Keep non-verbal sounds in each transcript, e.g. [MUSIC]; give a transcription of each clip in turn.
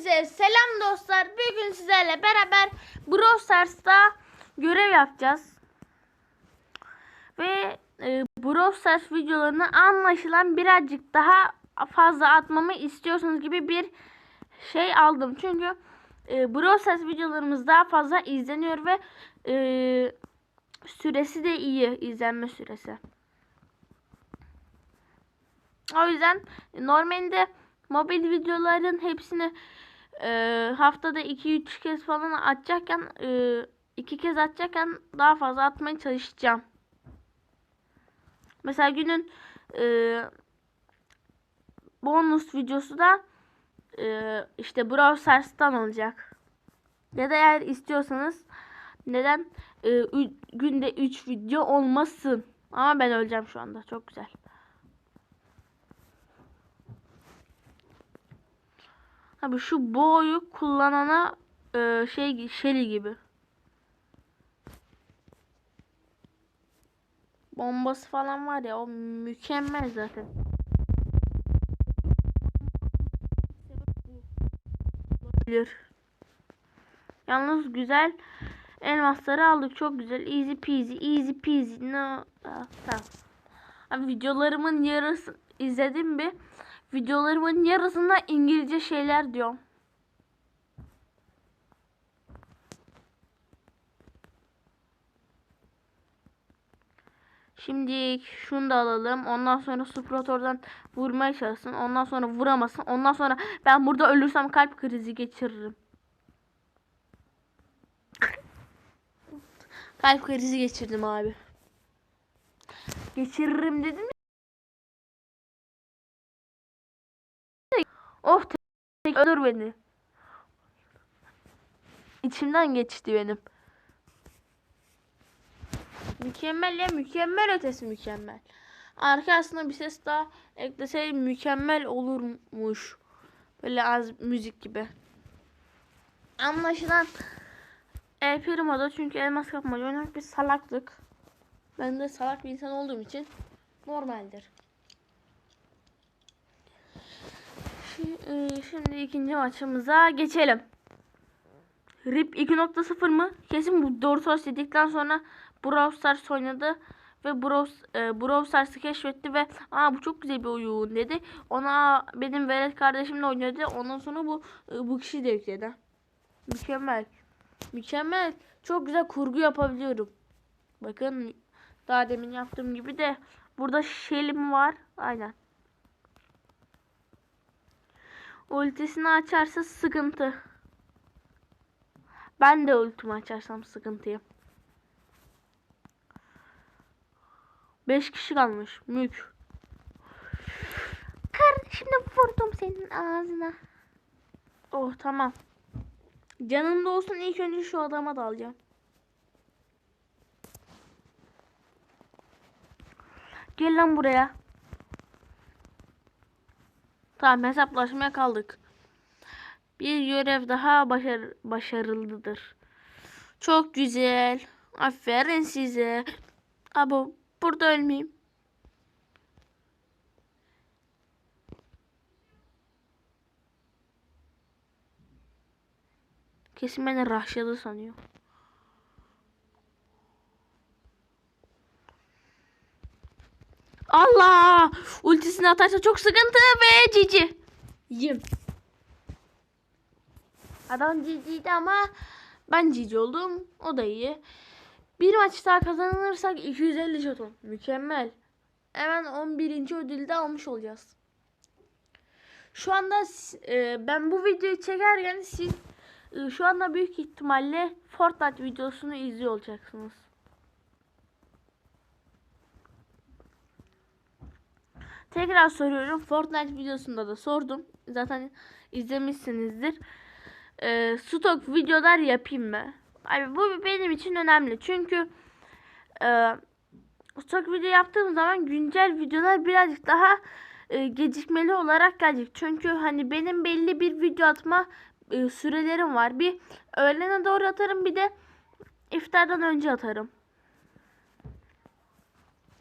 Hepinize selam dostlar. Bugün sizlerle beraber Brawl Stars'ta görev yapacağız. Ve e, Brawl Stars videolarını anlaşılan birazcık daha fazla atmamı istiyorsunuz gibi bir şey aldım. Çünkü e, Brawl Stars videolarımız daha fazla izleniyor ve e, süresi de iyi izlenme süresi. O yüzden normalde mobil videoların hepsini e, haftada 2-3 kez falan atacakken e, iki kez atacakken daha fazla atmaya çalışacağım. Mesela günün e, bonus videosu da e, işte Brawl Stars'tan olacak. Ya da eğer istiyorsanız neden e, günde 3 video olmasın. Ama ben öleceğim şu anda. Çok güzel. Abi şu boyu kullanana e, şey Shelly gibi. Bombası falan var ya o mükemmel zaten. Olabilir. Yalnız güzel elmasları aldık. Çok güzel. Easy peasy. Easy peasy. No. Ah, tamam. Abi videolarımın yarısı izledim bir. Videolarımın yarısında İngilizce şeyler diyorum. Şimdi şunu da alalım. Ondan sonra Sprotor'dan vurmaya çalışsın. Ondan sonra vuramasın. Ondan sonra ben burada ölürsem kalp krizi geçiririm. kalp krizi geçirdim abi. Geçiririm dedim tek, öldür beni. İçimden geçti benim. Mükemmel ya mükemmel ötesi mükemmel. Arkasına bir ses daha ekleseydim mükemmel olurmuş. Böyle az müzik gibi. Anlaşılan El Primo'da çünkü elmas kapmaca oynamak bir salaklık. Ben de salak bir insan olduğum için normaldir. Şi- e, Şimdi ikinci maçımıza geçelim. RIP 2.0 mı? Kesin bu Doritos dedikten sonra Brawl Stars oynadı ve Brawl, e, Brawl Stars'ı keşfetti ve aa bu çok güzel bir oyun dedi. Ona benim velet kardeşimle oynadı. Ondan sonra bu e, bu kişi de yükledi. Mükemmel. Mükemmel. Çok güzel kurgu yapabiliyorum. Bakın daha demin yaptığım gibi de burada şelim var. Aynen. Ultisini açarsa sıkıntı. Ben de ultimi açarsam sıkıntıyım. 5 kişi kalmış. Mük. Kardeşim de vurdum senin ağzına. Oh tamam. Canımda olsun ilk önce şu adama dalacağım. Gel lan buraya. Tamam hesaplaşmaya kaldık. Bir görev daha başar başarılıdır. Çok güzel. Aferin size. Abo burada ölmeyeyim. Kesin beni rahşadı sanıyor. Allah! Ultisini atarsa çok sıkıntı ve cici. Yim. Adam ciciydi ama ben cici oldum. O da iyi. Bir maç daha kazanırsak 250 jeton. Mükemmel. Hemen 11. ödülü de almış olacağız. Şu anda e, ben bu videoyu çekerken siz e, şu anda büyük ihtimalle Fortnite videosunu izliyor olacaksınız. Tekrar soruyorum. Fortnite videosunda da sordum. Zaten izlemişsinizdir. Ee, stok videolar yapayım mı? Abi bu benim için önemli. Çünkü e, stok video yaptığım zaman güncel videolar birazcık daha e, gecikmeli olarak gelecek. Çünkü hani benim belli bir video atma e, sürelerim var. Bir öğlene doğru atarım bir de iftardan önce atarım.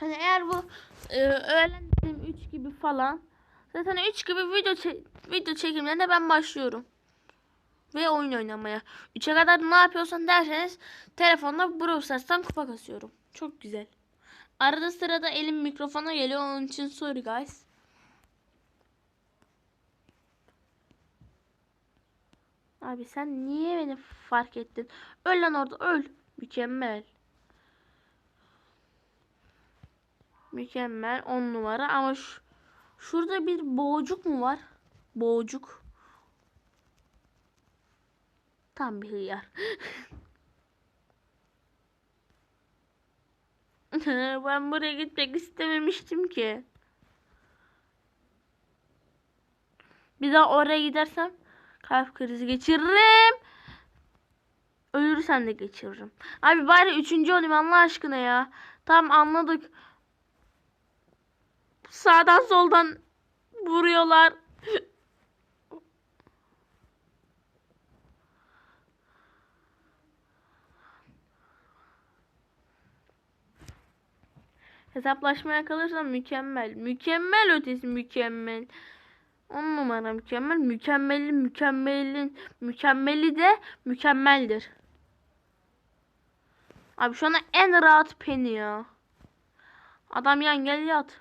Hani eğer bu e, öğlen dedim 3 gibi falan. Zaten 3 gibi video çe- video çekimlerine ben başlıyorum. ve oyun oynamaya. 3'e kadar ne yapıyorsan derseniz telefonla Brawl kupa kasıyorum. Çok güzel. Arada sırada elim mikrofona geliyor onun için sorry guys. Abi sen niye beni fark ettin? Öl lan orada öl. Mükemmel. Mükemmel 10 numara ama şu, şurada bir boğucuk mu var? Boğucuk. Tam bir hıyar. [LAUGHS] ben buraya gitmek istememiştim ki. Bir daha oraya gidersem kalp krizi geçiririm. Ölürsem de geçiririm. Abi bari üçüncü olayım Allah aşkına ya. Tamam anladık. Sağdan soldan vuruyorlar. Hesaplaşmaya kalırsam mükemmel. Mükemmel ötesi mükemmel. On numara mükemmel. Mükemmelin mükemmelin mükemmeli de mükemmeldir. Abi şu anda en rahat peni ya. Adam yan gel yat.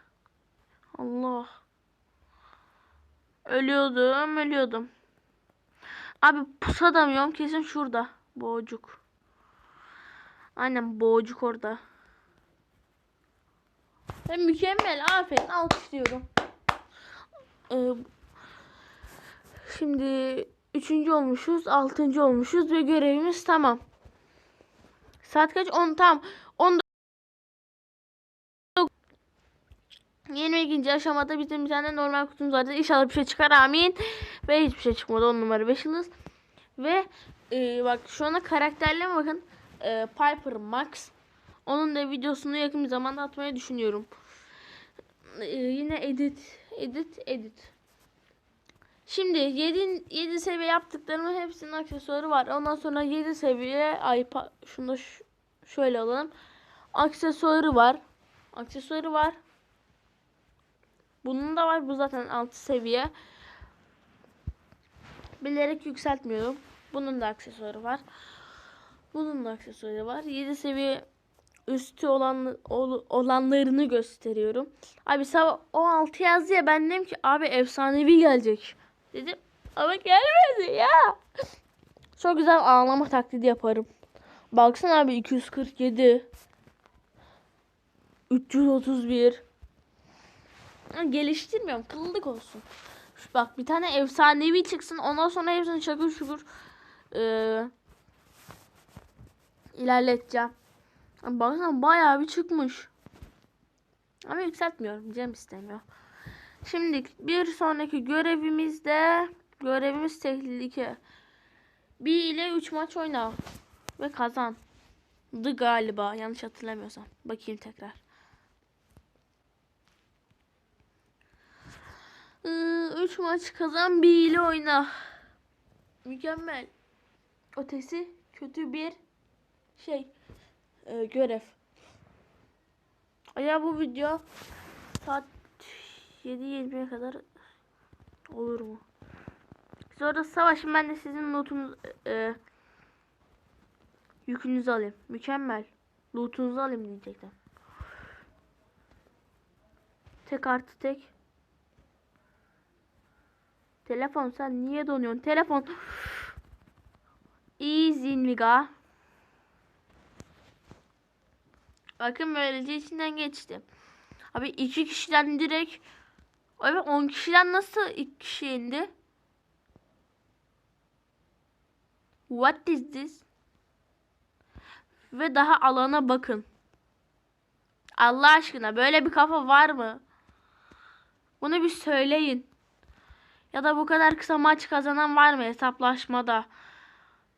Allah. Ölüyordum, ölüyordum. Abi pusadamıyorum kesin şurada. Boğcuk. Aynen boğcuk orada. Ve mükemmel. Aferin. Alkışlıyorum. Ee, şimdi üçüncü olmuşuz. Altıncı olmuşuz ve görevimiz tamam. Saat kaç? 10 tam. 10 22. aşamada bizim bir tane normal kutumuz vardı. İnşallah bir şey çıkar amin. Ve hiçbir şey çıkmadı. 10 numara 5 yıldız. Ve e, bak şu ana karakterlerime bakın. E, Piper Max. Onun da videosunu yakın bir zamanda atmayı düşünüyorum. E, yine edit, edit, edit. Şimdi 7 7 seviye yaptıklarımın hepsinin aksesuarı var. Ondan sonra 7 seviye ay şunu da şöyle alalım. Aksesuarı var. Aksesuarı var. Bunun da var. Bu zaten 6 seviye. Bilerek yükseltmiyorum. Bunun da aksesuarı var. Bunun da aksesuarı var. 7 seviye üstü olan ol- olanlarını gösteriyorum. Abi sabah o 6 yazdı ya ben dedim ki abi efsanevi gelecek. Dedim ama gelmedi ya. Çok güzel ağlama taklidi yaparım. Baksana abi 247. 331. Geliştirmiyorum. Kıllık olsun. Şu Bak bir tane efsanevi çıksın. Ondan sonra hepsini şakır şukur eee ilerleteceğim. Baksana bayağı bir çıkmış. Ama yükseltmiyorum. Cem istemiyor. Şimdi bir sonraki görevimizde görevimiz tehlike. 1 ile 3 maç oyna ve kazan. Dı galiba yanlış hatırlamıyorsam. Bakayım tekrar. 3 maç kazan 1 ile oyna. Mükemmel. Ötesi kötü bir şey e, görev. Ya bu video saat 7.20'ye kadar olur mu? Sonra savaşın ben de sizin notunuz e, yükünüzü alayım. Mükemmel. Lootunuzu alayım diyecektim. Tek artı tek. Telefon sen niye donuyorsun? Telefon. Easy nigga. Bakın böylece içinden geçti. Abi iki kişiden direkt Abi 10 kişiden nasıl iki kişi indi? What is this? Ve daha alana bakın. Allah aşkına böyle bir kafa var mı? Bunu bir söyleyin. Ya da bu kadar kısa maç kazanan var mı hesaplaşmada?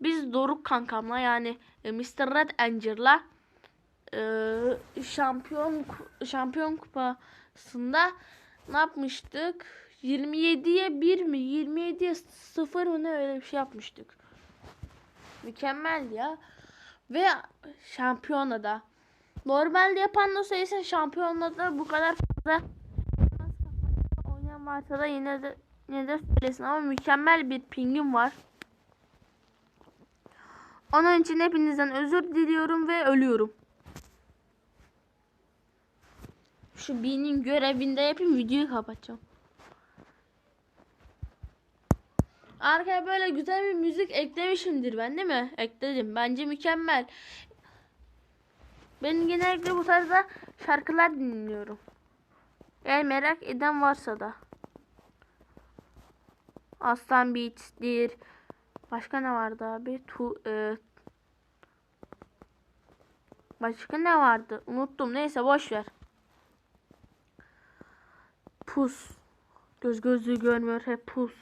Biz Doruk kankamla yani e, Mr. Red Angel'la e, şampiyon şampiyon kupasında ne yapmıştık? 27'ye 1 mi? 27'ye 0 mı ne öyle bir şey yapmıştık. Mükemmel ya. Ve şampiyona da. Normalde yapan sayısı şampiyonla da bu kadar fazla oynayan varsa da yine de yine söylesin ama mükemmel bir pingim var. Onun için hepinizden özür diliyorum ve ölüyorum. Şu B'nin görevinde yapayım videoyu kapatacağım. Arkaya böyle güzel bir müzik eklemişimdir ben değil mi? Ekledim. Bence mükemmel. Ben genellikle bu tarzda şarkılar dinliyorum. Eğer merak eden varsa da. Aslan Beats'dir. Başka ne vardı abi? Tu, e, başka ne vardı? Unuttum. Neyse boş ver. Pus. Göz gözlüğü görmüyor hep pus.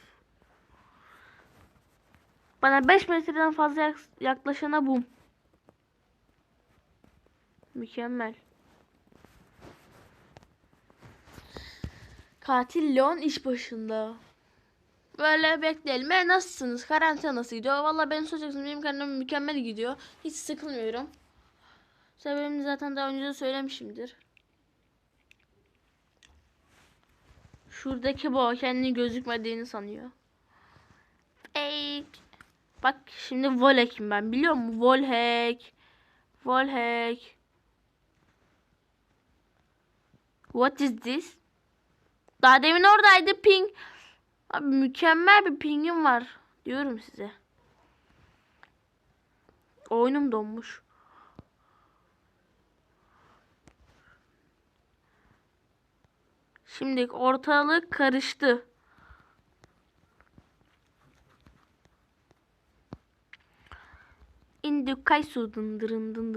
Bana 5 metreden fazla yak- yaklaşana bum. Mükemmel. Katil Leon iş başında. Böyle bekleyelim. E, nasılsınız? Karantina nasıl gidiyor? Valla ben soracaksın. Benim karantinam mükemmel gidiyor. Hiç sıkılmıyorum. Sebebini zaten daha önce de söylemişimdir. Şuradaki bu kendini gözükmediğini sanıyor. Ey. Bak şimdi Volek'im ben biliyor musun? Volhek. Volhek. What is this? Daha demin oradaydı ping. Abi mükemmel bir pingim var. Diyorum size. Oyunum donmuş. Şimdi ortalık karıştı. İndi kaysu dındırın dın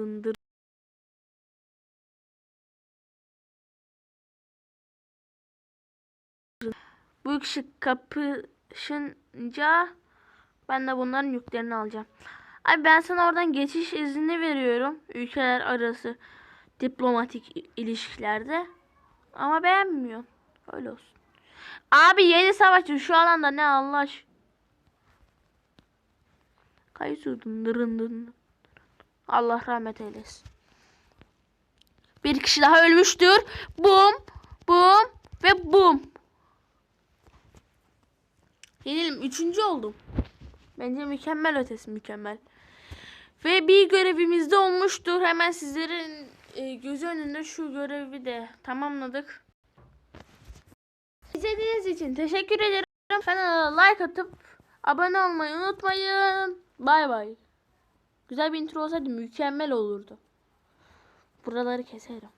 Bu ışık kapışınca ben de bunların yüklerini alacağım. Abi ben sana oradan geçiş izni veriyorum. Ülkeler arası diplomatik ilişkilerde. Ama beğenmiyor. Öyle olsun. Abi yeni savaşçı şu alanda ne Allah aşkına. Kaysu dındırın dın. Allah rahmet eylesin. Bir kişi daha ölmüştür. Bum, bum ve bum. Yenildim. Üçüncü oldum. Bence mükemmel ötesi mükemmel. Ve bir görevimiz de olmuştur. Hemen sizlerin e, gözü önünde şu görevi de tamamladık. İzlediğiniz için teşekkür ederim. Kanala like atıp abone olmayı unutmayın. Bay bay. Güzel bir intro olsaydı mükemmel olurdu. Buraları keserim.